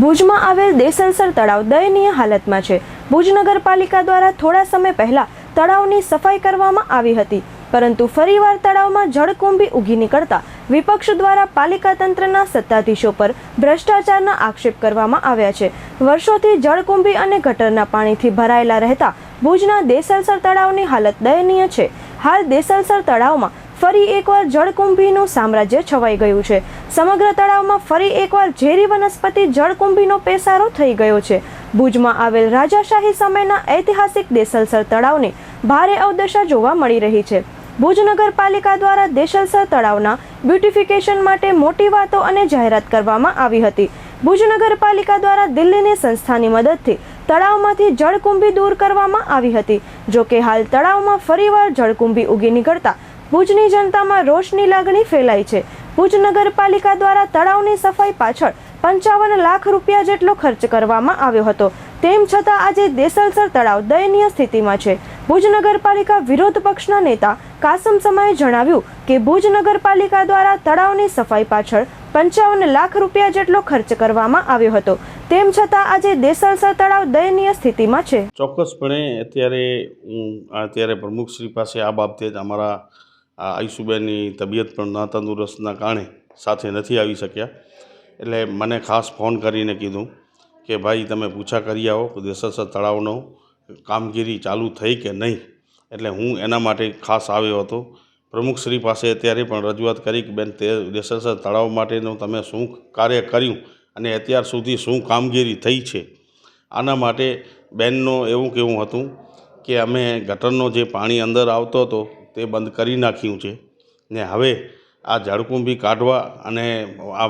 ભુજમાં આવેલ દેસલસર તળાવ દયનીય હાલતમાં છે. ભુજ નગરપાલિકા દ્વારા થોડા સમય પહેલા તળાવની સફાઈ કરવામાં આવી હતી. પરંતુ ફરીવાર તળાવમાં જળકુંભી ઉગી નીકળતા વિપક્ષ દ્વારા પાલિકા તંત્રના સત્તાધીશો પર ભ્રષ્ટાચારના આક્ષેપ કરવામાં આવ્યા છે. વર્ષોથી જળકુંભી અને ગટરના પાણીથી ભરાયેલા રહેતા ભુજના દેસલસર તળાવની હાલત દયનીય છે. હાલ દેસલસર તળાવમાં ફરી એકવાર જળકુંભીનું સામ્રાજ્ય છવાઈ ગયું છે. સમગ્ર તળાવમાં ફરી એકવાર ઝેરી વનસ્પતિ જળકુંભીનો પેસારો થઈ ગયો છે. ભુજમાં આવેલ રાજાશાહી સમયના ઐતિહાસિક દેસલસર તળાવને ભારે અવદશા જોવા મળી રહી છે. ભુજ નગરપાલિકા દ્વારા દેસલસર તળાવના બ્યુટિફિકેશન માટે મોટી વાતો અને જાહેરાત કરવામાં આવી હતી. ભુજ નગરપાલિકા દ્વારા દિલ્હીની સંસ્થાની મદદથી તળાવમાંથી જળકુંભી દૂર કરવામાં આવી હતી. જોકે હાલ તળાવમાં ફરીવાર જળકુંભી ઉગી નીકળતા ભુજની જનતામાં રોષની લાગણી ફેલાઈ છે. ભુજ નગરપાલિકા દ્વારા તળાવની સફાઈ પાછળ પંચાવન લાખ રૂપિયા જેટલો ખર્ચ કરવામાં આવ્યો હતો. તેમ છતાં આજે દેસલસર તળાવ દયનીય સ્થિતિમાં છે. ભુજ નગરપાલિકા વિરોધ પક્ષના નેતા કાસમ સમાએ જણાવ્યું કે ભુજ નગરપાલિકા દ્વારા તળાવની સફાઈ પાછળ પંચાવન લાખ રૂપિયા જેટલો ખર્ચ કરવામાં આવ્યો હતો. તેમ છતાં આજે દેસલસર તળાવ દયનીય સ્થિતિમાં છે. ચોક્કસપણે અત્યારે હું અત્યારે પ્રમુખશ્રી પાસે આ બાબતે અમારા આ આયુષુબેનની તબિયત પણ ના તંદુરસ્તના કારણે સાથે નથી આવી શક્યા. એટલે મને ખાસ ફોન કરીને કીધું કે, ભાઈ, તમે પૂછા કરી આવો દેસરસર તળાવનો કામગીરી ચાલુ થઈ કે નહીં? એટલે હું એના માટે ખાસ આવ્યો હતો. પ્રમુખશ્રી પાસે અત્યારે પણ રજૂઆત કરી કે, બેન, તે દેસરસર તળાવ માટેનું તમે શું કાર્ય કર્યું અને અત્યાર સુધી શું કામગીરી થઈ છે? આના માટે બેનનું એવું કહેવું હતું કે, અમે ગટરનો જે પાણી અંદર આવતો હતો તે બંધ કરી નાખ્યું છે. ને હવે આ જળકુંભી કાઢવા અને આ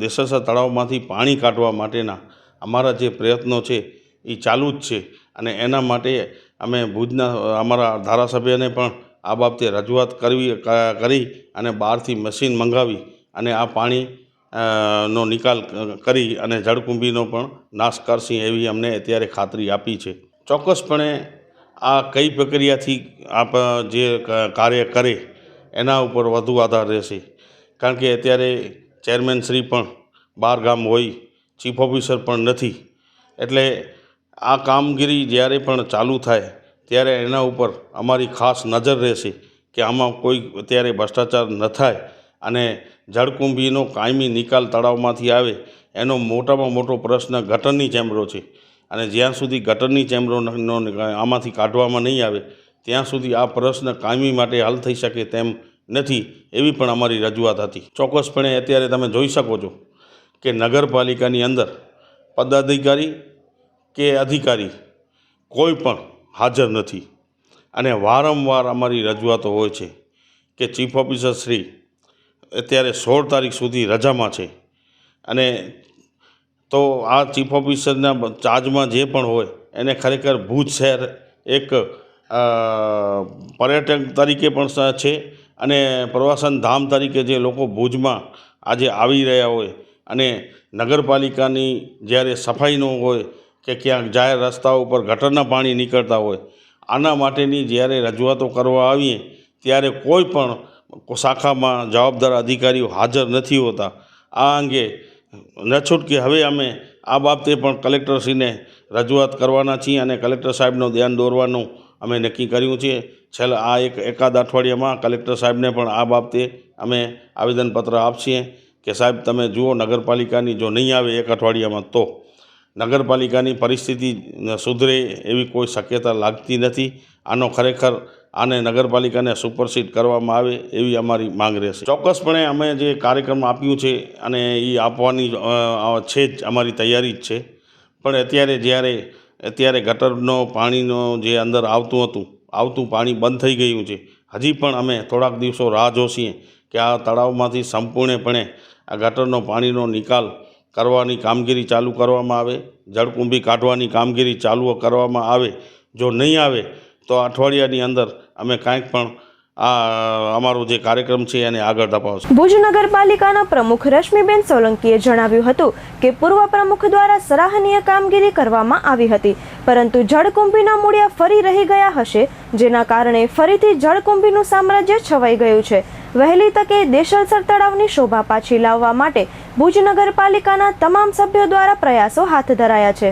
દેસરસર તળાવમાંથી પાણી કાઢવા માટેના અમારા જે પ્રયત્નો છે એ ચાલુ જ છે. અને એના માટે અમે ભુજના, અમારા ધારાસભ્યને પણ આ બાબતે રજૂઆત કરવી કરી અને બહારથી મશીન મંગાવી અને આ પાણી નો નિકાલ કરી અને જળકુંભીનો પણ નાશ કરશી એવી અમને અત્યારે ખાતરી આપી છે. ચોક્કસપણે આ કઈ પ્રક્રિયાથી આપ, જે કાર્ય કરે, એના ઉપર વધુ આધાર રહેશે. કારણ કે અત્યારે ચેરમેન શ્રી પણ બહાર ગામ હોય, ચીફ ઓફિસર પણ નથી. એટલે આ કામગીરી જ્યારે પણ ચાલુ થાય, ત્યારે એના ઉપર અમારી ખાસ નજર રહેશે કે આમાં કોઈ અત્યારે ભ્રષ્ટાચાર ન થાય અને જળકુંભીનો કાયમી નિકાલ તળાવમાંથી આવે, એનો મોટામાં મોટો પ્રશ્ન ગટરની ચેમ્બરો છે. અને જ્યાં સુધી ગટરની ચેમ્બરોનો આમાંથી કાઢવામાં નહીં આવે, ત્યાં સુધી આ પ્રશ્ન કાયમી માટે હલ થઈ શકે તેમ નથી, એવી પણ અમારી રજૂઆત હતી. ચોક્કસપણે અત્યારે તમે જોઈ શકો છો કે નગરપાલિકાની અંદર પદાધિકારી કે અધિકારી કોઈ પણ હાજર નથી. અને વારંવાર અમારી રજૂઆતો હોય છે કે ચીફ ઓફિસર શ્રી અત્યારે સોળ તારીખ સુધી રજામાં છે. અને તો આ ચીફ ઓફિસરના ચાર્જમાં જે પણ હોય, એને ખરેખર ભુજ શહેર એક પર્યટક તરીકે પણ છે અને પ્રવાસન ધામ તરીકે જે લોકો ભુજમાં આજે આવી રહ્યા હોય અને નગરપાલિકાની જ્યારે સફાઈનો હોય કે ક્યાંક જાહેર રસ્તાઓ ઉપર ગટરના પાણી નીકળતા હોય, આના માટેની જ્યારે રજૂઆતો કરવા આવીએ, ત્યારે કોઈ પણ શાખામાં જવાબદાર અધિકારીઓ હાજર નથી હોતા. આ અંગે ન છૂટકી હવે અમે આ બાબતે પણ કલેક્ટરશ્રીને રજૂઆત કરવાના છીએ અને કલેક્ટર સાહેબનું ધ્યાન દોરવાનું અમે નક્કી કર્યું છે. છેલ્લા આ એક એકાદ અઠવાડિયામાં કલેક્ટર સાહેબને પણ આ બાબતે અમે આવેદનપત્ર આપીએ કે સાહેબ તમે જુઓ નગરપાલિકાની જો નહીં આવે એક અઠવાડિયામાં તો. નગરપાલિકાની પરિસ્થિતિ સુધરે એવી કોઈ શક્યતા લાગતી નથી. આનો ખરેખર આને નગરપાલિકાને સુપરસીડ કરવામાં આવે એવી અમારી માંગ રહેશે. ચોક્કસપણે અમે જે કાર્યક્રમ આપ્યું છે અને એ આપવાની છે જ અમારી તૈયારી જ છે. પણ અત્યારે જ્યારે, અત્યારે ગટરનો પાણીનો જે અંદર આવતું હતું, આવતું પાણી બંધ થઈ ગયું છે. હજી પણ અમે થોડાક દિવસો રાહ જોશીએ કે આ તળાવમાંથી સંપૂર્ણપણે આ ગટરનો પાણીનો નિકાલ કરવાની કામગીરી ચાલુ કરવામાં આવે, જળકુંભી કાઢવાની કામગીરી ચાલુ કરવામાં આવે. જો નહીં આવે તો અઠવાડિયાની અંદર અમે કાંઈક પણ આ અમારો જે કાર્યક્રમ છે એને આગળ ધપાવશું. ભુજ નગરપાલિકાના પ્રમુખ રશ્મિબેન સોલંકીએ જણાવ્યું હતું કે પૂર્વ પ્રમુખ દ્વારા સરાહનીય કામગીરી કરવામાં આવી હતી, પરંતુ જળકુંભીના મૂળિયા ફરી રહી ગયા હશે, જેના કારણે ફરીથી જળકુંભીનું સામ્રાજ્ય છવાઈ ગયું છે. વહેલી તકે દેશલસર તળાવની શોભા પાછી લાવવા માટે ભુજ નગરપાલિકાના તમામ સભ્યો દ્વારા પ્રયાસો હાથ ધરાયા છે.